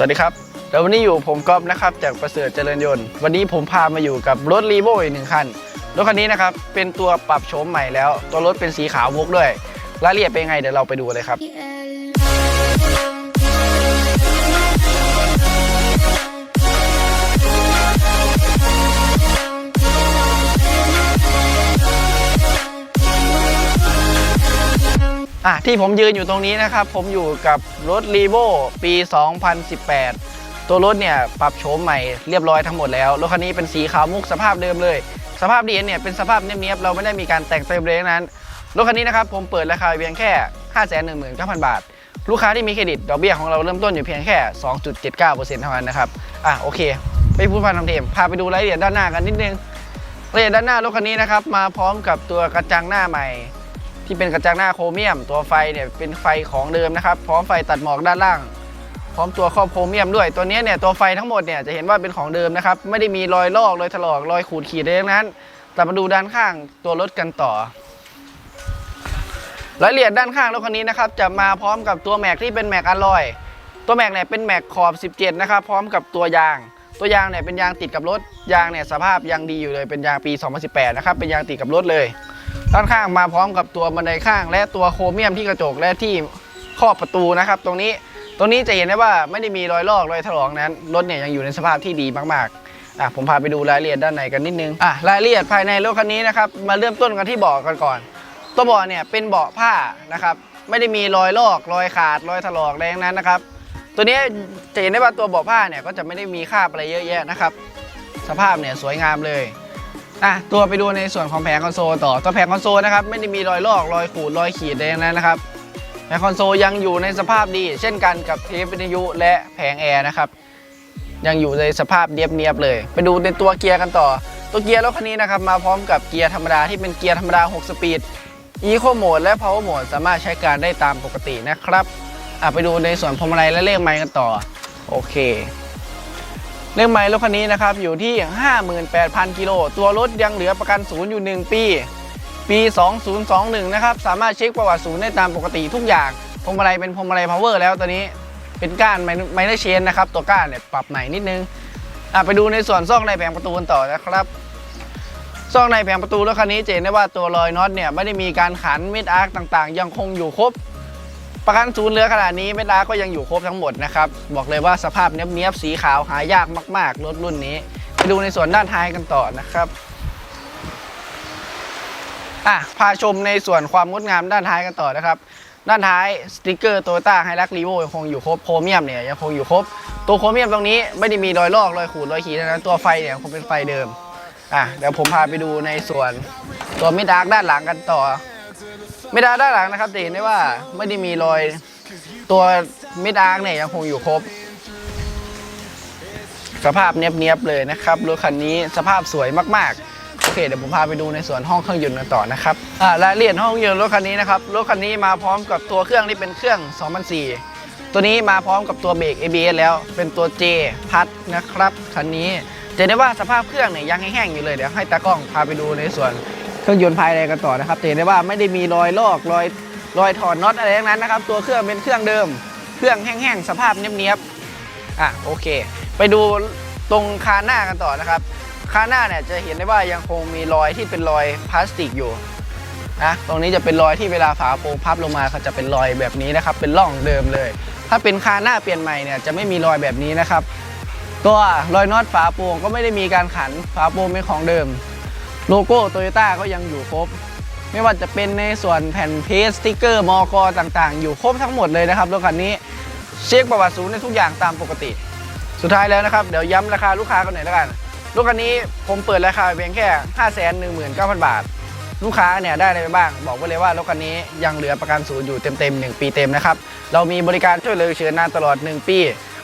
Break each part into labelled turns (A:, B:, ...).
A: วัสดีครับแล้ววันนี้อยู่ผมก๊อฟนะครับจากประเสริฐเจริญยนต์ วันนี้ผมพามาอยู่กับรถรีโวอีกหนึ่งคัน รถคันนี้นะครับเป็นตัวปรับโฉมใหม่แล้ว ตัวรถเป็นสีขาววกด้วย รายละเอียดเป็นไงเดี๋ยวเราไปดูเลยครับ อะที่ผมยืนอยู่ตรงนี้นะครับ ผมอยู่กับรถรีโวปี 2018 ตัวรถเนี่ยปรับโฉมใหม่เรียบร้อยทั้งหมดแล้ว รถคันนี้เป็นสีขาวมุกสภาพเดิมเลย สภาพดีเนี่ยเป็นสภาพเนียบๆเราไม่ได้มีการแต่งเติมเลยนั้น รถคันนี้นะครับผมเปิดราคาเพียงแค่ 5 1 9 0 0 0 บาท ลูกค้าที่มีเครดิตดอกเบี้ยของเราเริ่มต้นอยู่เพียงแค่ 2.79%เท่านั้นนะครับอะโอเคไปพูดพันทำเทมพาไปดูรายละเอียดด้านหน้ากันนิดนึงรายละเอียดด้านหน้ารถคันนี้นะครับมาพร้อมกับตัวกระจังหน้าใหม่ ที่เป็นกระจังหน้าโครเมียม ตัวไฟเนี่ยเป็นไฟของเดิมนะครับ พร้อมไฟตัดหมอกด้านล่าง พร้อมตัวครอบโครเมียมด้วย ตัวนี้เนี่ยตัวไฟทั้งหมดเนี่ยจะเห็นว่าเป็นของเดิมนะครับ ไม่ได้มีรอยลอกรอยถลอกรอยขูดขีดอะไรทั้งนั้น แต่มาดูด้านข้างตัวรถกันต่อรายละเอียดด้านข้างรถคันนี้นะครับจะมาพร้อมกับตัวแม็กที่เป็นแม็กอลลอย ตัวแม็กเนี่ยเป็นแม็กขอบ 17 นะครับ พร้อมกับตัวยาง ตัวยางเนี่ยเป็นยางติดกับรถ ยางเนี่ยสภาพยังดีอยู่เลย เป็นยางปี 2018 นะครับ เป็นยางติดกับรถเลย ด้านข้างมาพร้อมกับตัวบันไดข้าง และตัวโครเมียมที่กระจกและที่ครอบประตูนะครับ ตรงนี้ตรงนี้จะเห็นได้ว่าไม่ได้มีรอยลอกรอยถลอกนั้นรถเนี่ยยังอยู่ในสภาพที่ดีมากๆอะผมพาไปดูรายละเอียดด้านในกันนิดนึงอะรายละเอียดภายในรถคันนี้นะครับมาเริ่มต้นกันที่เบาะกันก่อน ตัวเบาะเนี่ยเป็นเบาะผ้านะครับไม่ได้มีรอยลอกรอยขาดรอยถลอกอะไรทั้งนั้นนะครับตัวนี้จะเห็นได้ว่าตัวเบาะผ้าเนี่ยก็จะไม่ได้มีคราบอะไรเยอะแยะนะครับ สภาพเนี่ยสวยงามเลย อะตัวไปดูในส่วนของแผงคอนโซลต่อตัวแผงคอนโซลนะครับไม่ได้มีรอยลอกรอยขูดรอยขีดอะไรทั้งนั้นนะครับแผงคอนโซลยังอยู่ในสภาพดี เช่นกันกับเทปวิทยุและแผงแอร์นะครับยังอยู่ในสภาพเนียบๆเลย ไปดูในตัวเกียร์กันต่อ ตัวเกียร์รถคันนี้นะครับมาพร้อมกับเกียร์ธรรมดาที่เป็นเกียร์ธรรมดา 6 สปีด Eco Mode และ Power Mode สามารถใช้การได้ตามปกตินะครับอะไปดูในส่วนพวงมาลัยและเลขไมค์กันต่อโอเค เลขไมล์รถคันนี้นะครับอยู่ที่ 58,000 กิโล ตัวรถยังเหลือประกันศูนย์อยู่ 1 ปี ปี 2021 นะครับ สามารถเช็คประวัติศูนย์ได้ตามปกติทุกอย่างพวงมาลัยเป็นพวงมาลัยพาวเวอร์แล้วตอนนี้เป็นก้านไมเนอร์เชนนะครับ ตัวก้านเนี่ยปรับใหม่นิดนึงไปดูในส่วนซอกในแผงประตูกันต่อนะครับซอกในแผงประตูรถคันนี้จะเห็นได้ว่าตัวรอยน็อตเนี่ยไม่ได้มีการขันเม็ดอาร์คต่างๆ ยังคงอยู่ครบ ประกันศูนย์เหลือขนาดนี้เม็ดอาก็ยังอยู่ครบทั้งหมดนะครับ บอกเลยว่าสภาพเนี้ยบๆสีขาวหายากมาก ๆ รถรุ่นนี้ ไปดูในส่วนด้านท้ายกันต่อนะครับอะพาชมในส่วนความงดงามด้านท้ายกันต่อนะครับ ด้านท้ายสติกเกอร์โตโยต้าไฮรักรีโวยังคงอยู่ครบโครเมียมเนี่ยยังคงอยู่ครบ ตัวโครเมียมตรงนี้ไม่ได้มีรอยลอกรอยขูดรอยขีดนะตัวไฟเนี่ยคงเป็นไฟเดิมอะเดี๋ยวผมพาไปดูในส่วนตัวมิดาร์กด้านหลังกันต่อ มิดาร์กด้านหลังนะครับจะเห็นได้ว่าไม่ได้มีรอยตัวมิดาร์กเนี่ยยังคงอยู่ครบ สภาพเนียบๆเลยนะครับรถคันนี้สภาพสวยมากๆโอเคเดี๋ยวผมพาไปดูในส่วนห้องเครื่องยนต์กันต่อนะครับอ่ารายละเอียดห้องเครื่องยนต์รถคันนี้นะครับรถคันนี้มาพร้อมกับตัวเครื่องที่เป็นเครื่อง 2004 ตัวนี้มาพร้อมกับตัวเบรก ABS แล้วเป็นตัว J พัดนะครับคันนี้จะได้ว่าสภาพเครื่องเนี่ยยังแห้งๆอยู่เลยเดี๋ยวให้ตากล้องพาไปดูในส่วน เครื่องยนต์ภายในกันต่อนะครับเห็นได้ว่าไม่ได้มีรอยลอกรอยรอยถอดน็อตอะไรทั้งนั้นนะครับ ตัวเครื่องเป็นเครื่องเดิม เครื่องแห้งๆสภาพเนียบๆอะโอเค ไปดูตรงคานหน้ากันต่อนะครับคานหน้าเนี่ยจะเห็นได้ว่ายังคงมีรอยที่เป็นรอยพลาสติกอยู่นะตรงนี้จะเป็นรอยที่เวลาฝาโปรงพับลงมาเขาจะเป็นรอยแบบนี้นะครับ เป็นร่องเดิมเลย ถ้าเป็นคานหน้าเปลี่ยนใหม่เนี่ยจะไม่มีรอยแบบนี้นะครับ ตัวรอยน็อตฝาโปรงก็ไม่ได้มีการขันฝาโปรงเป็นของเดิม โลโก้โตโยต้าก็ยังอยู่ครบ ไม่ว่าจะเป็นในส่วนแผ่นเพสสติกเกอร์มอกอต่างๆ อยู่ครบทั้งหมดเลยนะครับรถคันนี้เช็คประวัติศูนย์ในทุกอย่างตามปกติ สุดท้ายแล้วนะครับ เดี๋ยวย้ำราคาลูกค้ากันหน่อยแล้วกันรถคันนี้ผมเปิดราคาเพียงแค่ 5 1 9 0 0 0 บาท ลูกค้าเนี่ยได้อะไรไปบ้าง บอกไว้เลยว่ารถคันนี้ยังเหลือประกันศูนย์อยู่เต็มๆ1ปีเต็มนะครับเรามีบริการช่วยเหลือฉุกเฉินนานตลอด 1 ปี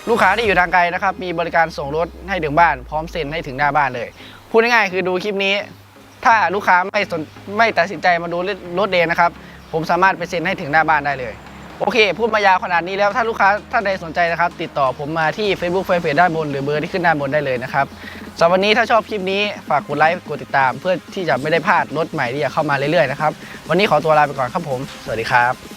A: ลูกค้าที่อยู่ทางไกลนะครับมีบริการส่งรถให้ถึงบ้าน พร้อมเซ็นให้ถึงหน้าบ้านเลย พูดง่ายๆคือดูคลิปนี้ ถ้าลูกค้าไม่สนไม่ตัดสินใจมาดูรถเองนะครับ ผมสามารถไปเซ็นให้ถึงหน้าบ้านได้เลย โอเค พูดมายาวขนาดนี้แล้วถ้าลูกค้าท่านใดสนใจนะครับ ติดต่อผมมาที่ Facebook แฟนเพจด้านบนหรือเบอร์ที่ขึ้นด้านบนได้เลยนะครับสำหรับวันนี้ถ้าชอบคลิปนี้ฝากกดไลค์กดติดตาม เพื่อที่จะไม่ได้พลาดรถใหม่ที่จะเข้ามาเรื่อยๆนะครับวันนี้ขอตัวลาไปก่อนครับผม สวัสดีครับ